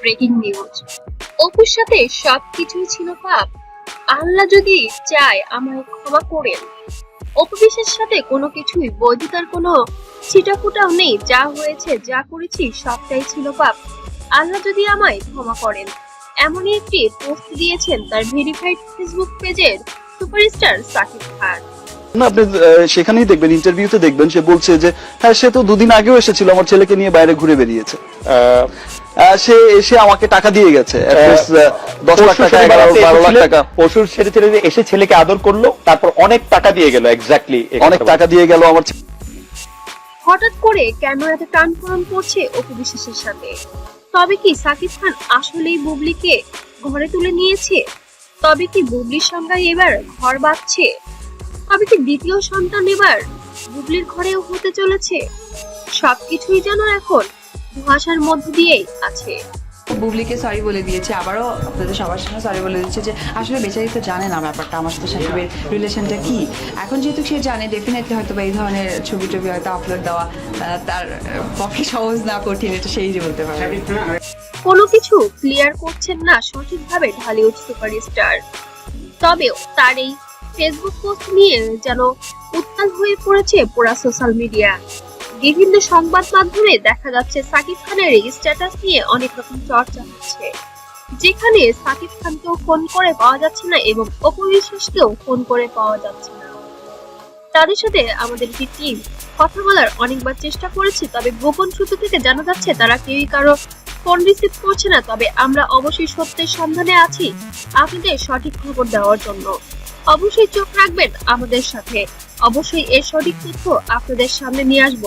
Breaking news অপুর সাথে সবকিছুই ছিল পাপ। আল্লাহ যদি চায় আমায় ক্ষমা করেন। অপু বিশ্বাসের সাথে কোনো কিছুই বৈধতার কোনো ছিটাফুটাও নেই। যা হয়েছে, যা করেছি, সবটাই ছিল পাপ। আল্লাহ যদি আমায় ক্ষমা করেন। এমনই একটি পোস্ট দিয়েছেন তার ভেরিফাইড ফেসবুক পেজের সুপারস্টার সাকিব খান। না আপনি সেখানেই দেখবেন ইন্টারভিউতে দেখবেন সে বলছে যে হ্যাঁ সে তো দুদিন আগেও এসেছিল আমার ছেলেকে নিয়ে বাইরে ঘুরে বেরিয়েছে। সে এসে আমাকে টাকা দিয়ে গেছে দশ লাখ টাকা এগারো বারো লাখ টাকা। পরশুর ছেড়ে ছেড়ে এসে ছেলেকে আদর করল তারপর অনেক টাকা দিয়ে গেল এক্স্যাক্টলি অনেক টাকা দিয়ে গেল আমার হঠাৎ করে কেন এত টানপোড়ন পড়ছে অপু বিশ্বাসের সাথে তবে কি সাকিব খান আসলেই বুবলিকে ঘরে তুলে নিয়েছে? তবে কি বুবলির সংজ্ঞায় এবার ঘর বাঁধছে? তবে কি দ্বিতীয় সন্তান এবার বুবলির ঘরেও হতে চলেছে? সবকিছুই যেন এখন ধোঁয়াশার মধ্য দিয়েই আছে। বুবলিকে সরি বলে দিয়েছে আবারও আপনাদের সবার সামনে সরি বলে দিচ্ছে যে আসলে বেচারি তো জানে না ব্যাপারটা আমার সাথে সাকিবের রিলেশনটা কি। এখন যেহেতু সে জানে ডেফিনেটলি হয়তো বা এই ধরনের ছবি টবি হয়তো আপলোড দেওয়া তার পক্ষে সহজ না কঠিন এটা সেই যে বলতে পারে কোনো কিছু ক্লিয়ার করছেন না সঠিকভাবে ঢালিউড সুপারস্টার তবেও তার এই ফেসবুক পোস্ট নিয়ে যেন উত্তাল হয়ে পড়েছে পুরা সোশ্যাল মিডিয়া বিভিন্ন সংবাদ মাধ্যমে দেখা যাচ্ছে সাকিব খানের স্ট্যাটাস নিয়ে অনেক রকম চর্চা হচ্ছে। যেখানে সাকিব খানকেও ফোন করে পাওয়া যাচ্ছে না এবং অপু বিশ্বাসকেও ফোন করে পাওয়া যাচ্ছে না। তাদের সাথে আমাদের একটি টিম কথা বলার অনেকবার চেষ্টা করেছে, তবে গোপন সূত্র থেকে জানা যাচ্ছে তারা কেউই কারও ফোন রিসিভ করছে না। তবে আমরা অবশ্যই সত্যের সন্ধানে আছি আপনাদের সঠিক খবর দেওয়ার জন্য। অবশ্যই চোখ রাখবেন আমাদের সাথে। অবশ্যই এর সঠিক তথ্য আপনাদের সামনে নিয়ে আসব।